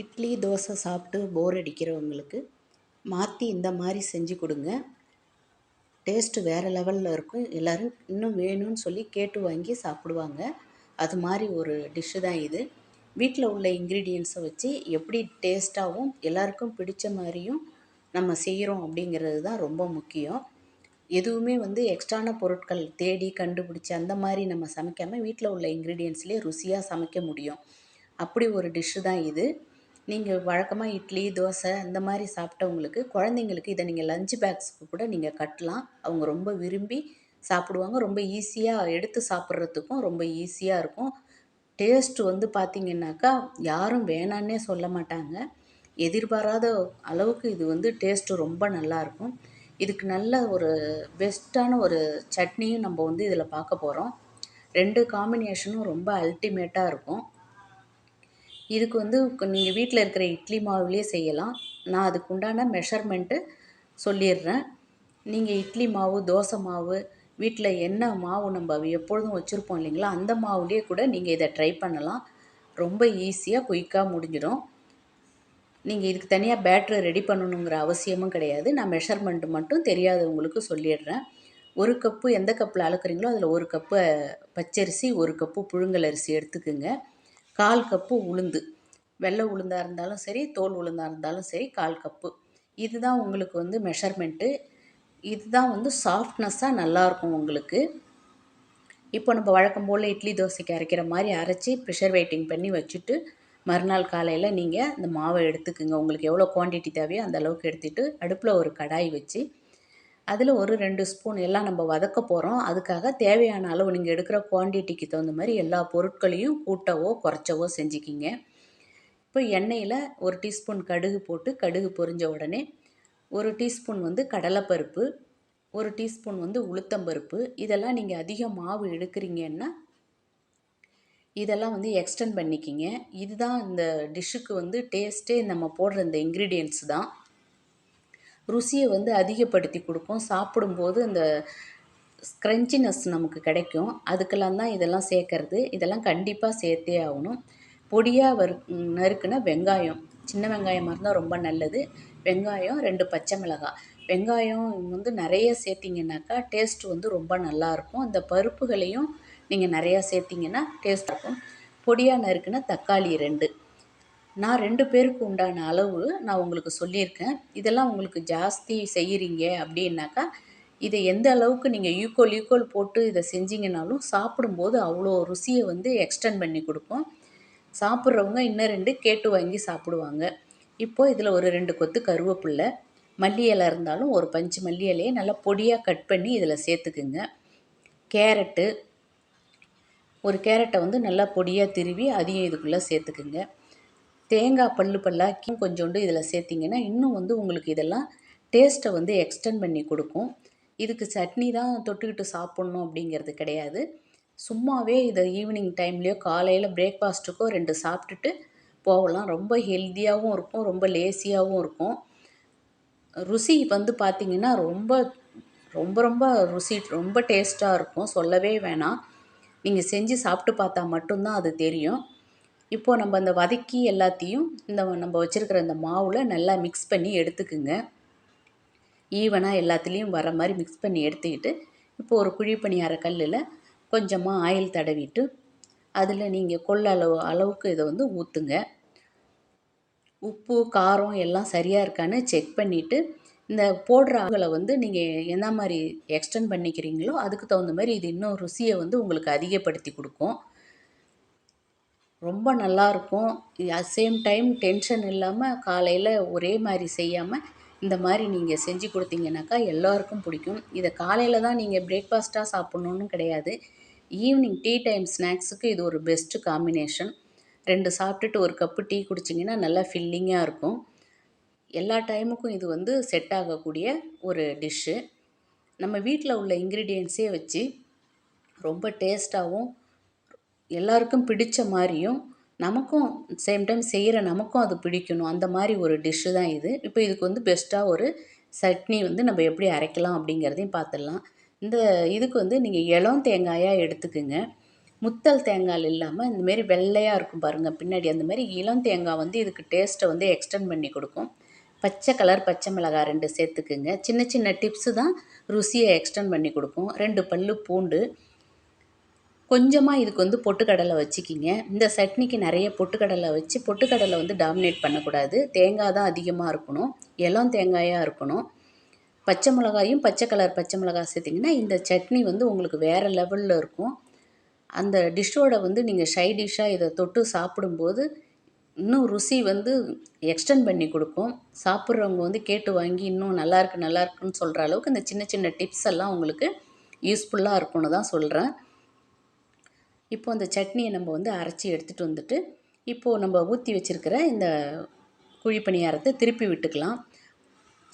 இட்லி தோசை சாப்பிட்டு போர் அடிக்கிறவங்களுக்கு மாற்றி இந்த மாதிரி செஞ்சு கொடுங்க. டேஸ்ட்டு வேறு லெவலில் இருக்கும். எல்லோரும் இன்னும் வேணும்னு சொல்லி கேட்டு வாங்கி சாப்பிடுவாங்க. அது மாதிரி ஒரு டிஷ்ஷு தான் இது. வீட்டில் உள்ள இன்க்ரீடியன்ஸை வச்சு எப்படி டேஸ்ட்டாகவும் எல்லாருக்கும் பிடிச்ச மாதிரியும் நம்ம செய்கிறோம் அப்படிங்கிறது தான் ரொம்ப முக்கியம். எதுவுமே வந்து எக்ஸ்ட்ரான பொருட்கள் தேடி கண்டுபிடிச்சி அந்த மாதிரி நம்ம சமைக்காமல் வீட்டில் உள்ள இன்க்ரீடியன்ஸ்லேயே ருசியாக சமைக்க முடியும். அப்படி ஒரு டிஷ்ஷு தான் இது. நீங்கள் வழக்கமாக இட்லி தோசை இந்த மாதிரி சாப்பிட்டவங்களுக்கு குழந்தைங்களுக்கு இதை நீங்கள் லஞ்ச் பேக்ஸுக்கு கூட நீங்கள் கட்டலாம். அவங்க ரொம்ப விரும்பி சாப்பிடுவாங்க. ரொம்ப ஈஸியாக எடுத்து சாப்பிட்றதுக்கும் ரொம்ப ஈஸியாக இருக்கும். டேஸ்ட்டு வந்து பார்த்திங்கனாக்கா யாரும் வேணான்னே சொல்ல மாட்டாங்க. எதிர்பாராத அளவுக்கு இது வந்து டேஸ்ட்டு ரொம்ப நல்லாயிருக்கும் இதுக்கு நல்ல ஒரு பெஸ்ட்டான ஒரு சட்னியும் நம்ம வந்து இதில் பார்க்க போகிறோம் ரெண்டு காம்பினேஷனும் ரொம்ப அல்டிமேட்டாக இருக்கும். இதுக்கு வந்து நீங்கள் வீட்டில் இருக்கிற இட்லி மாவுலேயே செய்யலாம். நான் அதுக்கு உண்டான மெஷர்மெண்ட்டு சொல்லிடுறேன். நீங்கள் இட்லி மாவு தோசை மாவு வீட்டில் என்ன மாவு நம்ம எப்பொழுதும் வச்சுருப்போம் இல்லைங்களா அந்த மாவுலேயே கூட நீங்கள் இதை ட்ரை பண்ணலாம். ரொம்ப ஈஸியாக குயிக்காக முடிஞ்சிடும். நீங்கள் இதுக்கு தனியாக பேட்ரி ரெடி பண்ணணுங்கிற அவசியமும் கிடையாது. நான் மெஷர்மெண்ட்டு மட்டும் தெரியாதவங்களுக்கு சொல்லிடுறேன். ஒரு கப்பு எந்த கப்பில் அளக்குறீங்களோ அதில் ஒரு கப்பு பச்சரிசி ஒரு கப்பு புழுங்கல் அரிசி எடுத்துக்குங்க. கால் கப்பு உளுந்து. வெள்ளை உளுந்தாக இருந்தாலும் சரி தோல் உளுந்தாக இருந்தாலும் சரி கால் கப்பு. இதுதான் உங்களுக்கு வந்து மெஷர்மெண்ட்டு இதுதான் வந்து சாஃப்ட்னஸ்ஸாக நல்லாயிருக்கும் உங்களுக்கு. இப்போ நம்ம வழக்கம் போல் இட்லி தோசைக்கு அரைக்கிற மாதிரி அரைச்சி ப்ரெஷர் வெயிட்டிங் பண்ணி வச்சுட்டு மறுநாள் காலையில் நீங்கள் இந்த மாவை எடுத்துக்குங்க. உங்களுக்கு எவ்வளோ குவான்டிட்டி தேவையோ அந்த அளவுக்கு எடுத்துகிட்டு அடுப்பில் ஒரு கடாய் வச்சு அதில் ஒரு ரெண்டு ஸ்பூன் எல்லாம் நம்ம வதக்க போகிறோம் அதுக்காக தேவையான அளவு நீங்கள் எடுக்கிற குவான்டிட்டிக்கு தகுந்த மாதிரி எல்லா பொருட்களையும் கூட்டவோ குறைச்சவோ செஞ்சுக்கிங்க. இப்போ எண்ணெயில் ஒரு டீஸ்பூன் கடுகு போட்டு கடுகு பொரிஞ்ச உடனே ஒரு டீஸ்பூன் வந்து கடலைப்பருப்பு ஒரு டீஸ்பூன் வந்து உளுத்தம்பருப்பு இதெல்லாம் நீங்கள் அதிக மாவு எடுக்கிறீங்கன்னா இதெல்லாம் வந்து எக்ஸ்டெண்ட் பண்ணிக்கிங்க. இதுதான் இந்த டிஷ்ஷுக்கு வந்து டேஸ்ட்டே நம்ம போடுற இந்த இன்க்ரீடியன்ட்ஸ் தான். ருசியை வந்து அதிகப்படுத்தி கொடுக்கும் சாப்பிடும்போது இந்த ஸ்க்ரன்ச்சினஸ் நமக்கு கிடைக்கும். அதுக்கெல்லாம் தான் இதெல்லாம் சேர்க்கறது. இதெல்லாம் கண்டிப்பாக சேர்த்தே ஆகணும். பொடியாக வறு நறுக்குன வெங்காயம். சின்ன வெங்காயமாக இருந்தால் ரொம்ப நல்லது. வெங்காயம் ரெண்டு பச்சை மிளகாய். வெங்காயம் வந்து நிறைய சேர்த்திங்கனாக்கா டேஸ்ட் வந்து ரொம்ப நல்லாயிருக்கும் இந்த பருப்புகளையும் நீங்கள் நிறையா சேர்த்திங்கன்னா டேஸ்ட் இருக்கும். பொடியாக நறுக்குன தக்காளி ரெண்டு. நான் ரெண்டு பேருக்கு உண்டான அளவு நான் உங்களுக்கு சொல்லியிருக்கேன். இதெல்லாம் உங்களுக்கு ஜாஸ்தி செய்கிறீங்க அப்படின்னாக்கா இதை எந்த அளவுக்கு நீங்கள் ஈக்குவல் ஈக்குவல் போட்டு இதை செஞ்சீங்கனாலும் சாப்பிடும்போது அவ்வளோ ருசியை வந்து எக்ஸ்டெண்ட் பண்ணி கொடுக்கும். சாப்பிட்றவங்க இன்னும் ரெண்டு கேட்டு வாங்கி சாப்பிடுவாங்க. இப்போது இதில் ஒரு ரெண்டு கொத்து கருவேப்பில்லை மல்லி இலை இருந்தாலும் ஒரு பஞ்சு மல்லி இலையை நல்லா பொடியாக கட் பண்ணி இதில் சேர்த்துக்குங்க. கேரட்டு ஒரு கேரட்டை வந்து நல்லா பொடியாக திருவி அதையும் இதுக்குள்ளே சேர்த்துக்குங்க. தேங்காய் பல்லு பல்லாக்கி கொஞ்சோண்டு இதில் சேர்த்திங்கன்னா இன்னும் வந்து உங்களுக்கு இதெல்லாம் டேஸ்ட்டை வந்து எக்ஸ்டெண்ட் பண்ணி கொடுக்கும். இதுக்கு சட்னி தான் தொட்டுக்கிட்டு சாப்பிட்ணும் அப்படிங்கிறது கிடையாது. சும்மாவே இதை ஈவினிங் டைம்லேயோ காலையில் பிரேக்ஃபாஸ்ட்டுக்கோ ரெண்டு சாப்பிட்டுட்டு போகலாம். ரொம்ப ஹெல்த்தியாகவும் இருக்கும் ரொம்ப லேசியாகவும் இருக்கும். ருசி வந்து பார்த்திங்கன்னா ரொம்ப ரொம்ப ரொம்ப ருசி ரொம்ப டேஸ்ட்டாக இருக்கும். சொல்லவே வேணாம். நீங்கள் செஞ்சு சாப்பிட்டு பார்த்தா மட்டும்தான் அது தெரியும். இப்போது நம்ம அந்த வதக்கி எல்லாத்தையும் இந்த நம்ம வச்சுருக்கிற இந்த மாவில் நல்லா மிக்ஸ் பண்ணி எடுத்துக்குங்க. ஈவனாக எல்லாத்துலேயும் வர மாதிரி மிக்ஸ் பண்ணி எடுத்துக்கிட்டு இப்போ ஒரு குழி பணியார கல்லில் கொஞ்சமாக ஆயில் தடவிட்டு அதில் நீங்கள் கொள்ளளவு அளவுக்கு இதை வந்து ஊற்றுங்க உப்பு காரம் எல்லாம் சரியாக இருக்கான்னு செக் பண்ணிவிட்டு இந்த போடுற ஆகலை வந்து நீங்கள் என்ன மாதிரி எக்ஸ்டெண்ட் பண்ணிக்கிறீங்களோ அதுக்கு தகுந்த மாதிரி இது இன்னும் ருசியை வந்து உங்களுக்கு அதிகப்படுத்தி கொடுக்கும். ரொம்ப நல்லாயிருக்கும் அட் சேம் டைம் டென்ஷன் இல்லாமல் காலையில் ஒரே மாதிரி செய்யாமல் இந்த மாதிரி நீங்கள் செஞ்சு கொடுத்தீங்கனாக்கா எல்லோருக்கும் பிடிக்கும். இதை காலையில் தான் நீங்கள் பிரேக்ஃபாஸ்ட்டாக சாப்பிட்ணுன்னு கிடையாது. ஈவினிங் டீ டைம் ஸ்நாக்ஸுக்கு இது ஒரு பெஸ்ட்டு காம்பினேஷன் ரெண்டு சாப்பிட்டுட்டு ஒரு கப்பு டீ குடிச்சிங்கன்னா நல்லா ஃபில்லிங்காக இருக்கும். எல்லா டைமுக்கும் இது வந்து செட் ஆகக்கூடிய ஒரு டிஷ்ஷு நம்ம வீட்டில் உள்ள இன்க்ரீடியன்ஸே வச்சு ரொம்ப டேஸ்ட்டாகவும் எல்லாருக்கும் பிடித்த மாதிரியும் நமக்கும் சேம் டைம் செய்கிற நமக்கும் அது பிடிக்கணும். அந்த மாதிரி ஒரு டிஷ்ஷு தான் இது. இப்போ இதுக்கு வந்து பெஸ்ட்டாக ஒரு சட்னி வந்து நம்ம எப்படி அரைக்கலாம் அப்படிங்கிறதையும் பார்த்துடலாம் இந்த இதுக்கு வந்து நீங்கள் இளம் தேங்காயாக எடுத்துக்குங்க. முத்தல் தேங்காய் இல்லாமல் இந்தமாரி வெள்ளையாக இருக்கும் பாருங்கள் பின்னாடி. அந்த மாதிரி இளம் தேங்காய் வந்து இதுக்கு டேஸ்ட்டை வந்து எக்ஸ்டெண்ட் பண்ணி கொடுக்கும். பச்சை கலர் பச்சை மிளகாய் ரெண்டு சேர்த்துக்குங்க. சின்ன சின்ன டிப்ஸு தான் ருசியை எக்ஸ்டெண்ட் பண்ணி கொடுக்கும். ரெண்டு பல்லு பூண்டு கொஞ்சமாக இதுக்கு வந்து பொட்டுக்கடலை வச்சுக்கிங்க. இந்த சட்னிக்கு நிறைய பொட்டுக்கடலை வச்சு பொட்டுக்கடலை வந்து டாமினேட் பண்ணக்கூடாது. தேங்காய் தான் அதிகமாக இருக்கணும். இளம் தேங்காயாக இருக்கணும். பச்சை மிளகாயும் பச்சை கலர் பச்சை மிளகாய் சேர்த்திங்கன்னா இந்த சட்னி வந்து உங்களுக்கு வேறு லெவலில் இருக்கும். அந்த டிஷ்ஷோட வந்து நீங்கள் ஷை டிஷ்ஷாக இதை தொட்டு சாப்பிடும்போது இன்னும் ருசி வந்து எக்ஸ்டெண்ட் பண்ணி கொடுக்கும். சாப்பிட்றவங்க வந்து கேட்டு வாங்கி இன்னும் நல்லாயிருக்கு நல்லாயிருக்குன்னு சொல்கிற அளவுக்கு இந்த சின்ன சின்ன டிப்ஸ் எல்லாம் உங்களுக்கு யூஸ்ஃபுல்லாக இருக்கும்னு தான் சொல்கிறேன் இப்போ அந்த சட்னியை நம்ம வந்து அரைச்சி எடுத்துகிட்டு வந்துட்டு இப்போது நம்ம ஊற்றி வச்சுருக்கிற இந்த குழி பணியாரத்தை திருப்பி விட்டுக்கலாம்.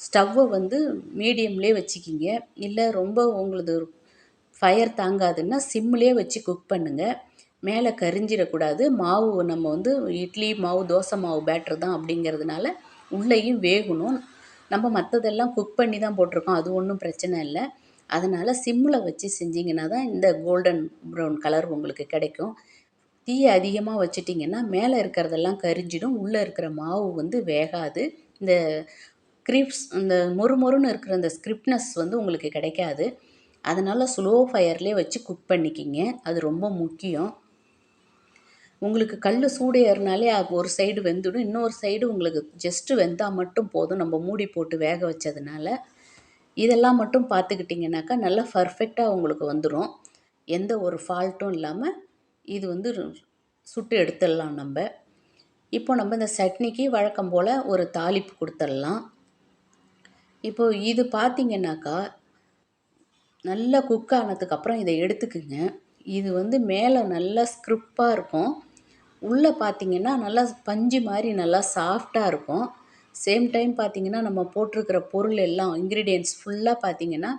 ஸ்டவ்வை வந்து மீடியம்லேயே வச்சுக்கிங்க. இல்லை ரொம்ப உங்களது ஃபயர் தாங்காதுன்னா சிம்லேயே வச்சு குக் பண்ணுங்கள் மேலே கரிஞ்சிடக்கூடாது. மாவு நம்ம வந்து இட்லி மாவு தோசை மாவு பேட்ரு தான் அப்படிங்கிறதுனால உள்ளேயும் வேகணும். நம்ம மற்றதெல்லாம் குக் பண்ணி தான் போட்டிருக்கோம். அது ஒன்றும் பிரச்சனை இல்லை. அதனால் சிம்மில் வச்சு செஞ்சிங்கன்னா தான் இந்த கோல்டன் ப்ரௌன் கலர் உங்களுக்கு கிடைக்கும். தீயை அதிகமாக வச்சிட்டிங்கன்னா மேலே இருக்கிறதெல்லாம் கரிஞ்சிடும் உள்ளே இருக்கிற மாவு வந்து வேகாது. இந்த கிரிப்ஸ் இந்த மொறுமொறுன்னு இருக்கிற அந்த ஸ்கிரிப்ட்னஸ் வந்து உங்களுக்கு கிடைக்காது. அதனால் ஸ்லோ ஃபயர்லேயே வச்சு குக் பண்ணிக்கிங்க. அது ரொம்ப முக்கியம். உங்களுக்கு கல் சூடு ஏறினாலே ஒரு சைடு வெந்துடும். இன்னொரு சைடு உங்களுக்கு ஜஸ்ட்டு வெந்தால் மட்டும் போதும். நம்ம மூடி போட்டு வேக வச்சதுனால. இதெல்லாம் மட்டும் பார்த்துக்கிட்டிங்கனாக்கா நல்லா பர்ஃபெக்டாக உங்களுக்கு வந்துடும் எந்த ஒரு ஃபால்ட்டும் இல்லாமல் இது வந்து சுட்டு எடுத்துடலாம் நம்ம. இப்போ நம்ம இந்த சட்னிக்கு வழக்கம் போல் ஒரு தாளிப்பு கொடுத்துடலாம். இப்போ இது பார்த்திங்கனாக்கா நல்லா குக் ஆனதுக்கப்புறம் இதை எடுத்துக்குங்க. இது வந்து மேலே நல்லா ஸ்க்ரிப்பாக இருக்கும். உள்ளே பார்த்திங்கன்னா நல்லா பஞ்சு மாதிரி நல்லா சாஃப்டாக இருக்கும். சேம் டைம் பார்த்திங்கன்னா நம்ம போட்டிருக்கிற பொருள் எல்லாம் இன்க்ரீடியன்ட்ஸ் ஃபுல்லாக பார்த்திங்கன்னா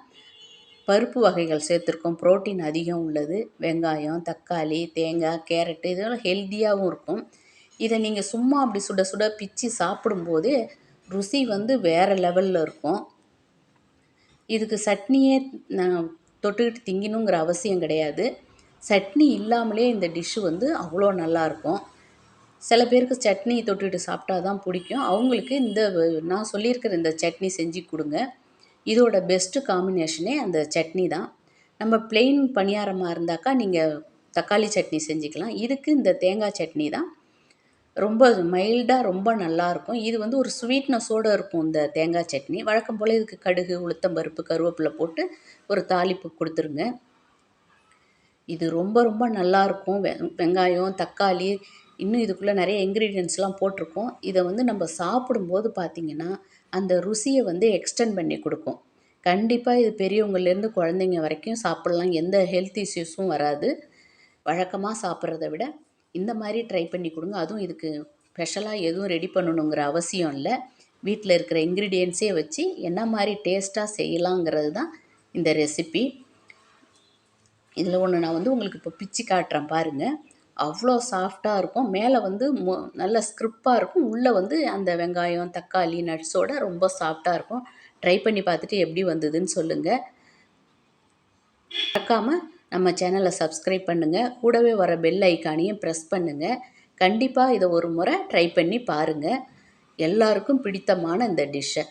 பருப்பு வகைகள் சேர்த்துருக்கோம். ப்ரோட்டீன் அதிகம் உள்ளது. வெங்காயம் தக்காளி தேங்காய் கேரட்டு இதெல்லாம் ஹெல்த்தியாகவும் இருக்கும். இதை நீங்கள் சும்மா அப்படி சுட சுட பிச்சு சாப்பிடும்போது ருசி வந்து வேறு லெவலில் இருக்கும். இதுக்கு சட்னியே நான் தொட்டுக்கிட்டு திங்கணுங்கிற அவசியம் கிடையாது. சட்னி இல்லாமலே இந்த டிஷ்ஷு வந்து அவ்வளோ நல்லாயிருக்கும் சில பேருக்கு சட்னி தொட்டுட்டு சாப்பிட்டா தான் பிடிக்கும். அவங்களுக்கு இந்த நான் சொல்லியிருக்கிற இந்த சட்னி செஞ்சு கொடுங்க. இதோட பெஸ்ட்டு காம்பினேஷனே அந்த சட்னி தான். நம்ம பிளெயின் பணியாரமாக இருந்தாக்கா நீங்கள் தக்காளி சட்னி செஞ்சுக்கலாம். இதுக்கு இந்த தேங்காய் சட்னி தான். ரொம்ப மைல்டாக ரொம்ப நல்லாயிருக்கும். இது வந்து ஒரு ஸ்வீட்னஸோடு இருக்கும் இந்த தேங்காய் சட்னி. வழக்கம் போல் இதுக்கு கடுகு உளுத்தம்பருப்பு கருவேப்பிலை போட்டு ஒரு தாளிப்பு கொடுத்துருங்க. இது ரொம்ப ரொம்ப நல்லாயிருக்கும். வெ வெங்காயம் தக்காளி இன்னும் இதுக்குள்ளே நிறைய இன்க்ரீடியன்ஸ்லாம் போட்டிருக்கோம். இதை வந்து நம்ம சாப்பிடும்போது பார்த்திங்கன்னா அந்த ருசியை வந்து எக்ஸ்டெண்ட் பண்ணி கொடுக்கும். கண்டிப்பாக இது பெரியவங்கள்லேருந்து குழந்தைங்க வரைக்கும் சாப்பிட்லாம். எந்த ஹெல்த் இஷ்யூஸும் வராது. வழக்கமாக சாப்பிட்றத விட இந்த மாதிரி ட்ரை பண்ணி கொடுங்க. அதுவும் இதுக்கு ஸ்பெஷலாக எதுவும் ரெடி பண்ணணுங்கிற அவசியம் இல்லை. வீட்டில் இருக்கிற இன்க்ரீடியன்ஸே வச்சு என்ன மாதிரி டேஸ்ட்டாக செய்யலாங்கிறது தான் இந்த ரெசிபி இதில் ஒன்று நான் வந்து உங்களுக்கு இப்போ பிச்சு காட்டுறேன் பாருங்கள் அவ்வளோ சாஃப்டாக இருக்கும். மேலே வந்து மொ நல்ல ஸ்க்ரிப்பாக இருக்கும். உள்ளே வந்து அந்த வெங்காயம் தக்காளி நட்ஸோட ரொம்ப சாஃப்டாக இருக்கும். ட்ரை பண்ணி பார்த்துட்டு எப்படி வந்ததுன்னு சொல்லுங்கள் மறக்காமல் நம்ம சேனலை சப்ஸ்கிரைப் பண்ணுங்கள் கூடவே வர பெல் ஐக்கானையும் ப்ரெஸ் பண்ணுங்கள் கண்டிப்பாக இதை ஒரு முறை ட்ரை பண்ணி பாருங்கள் எல்லாருக்கும் பிடித்தமான இந்த டிஷ்ஷை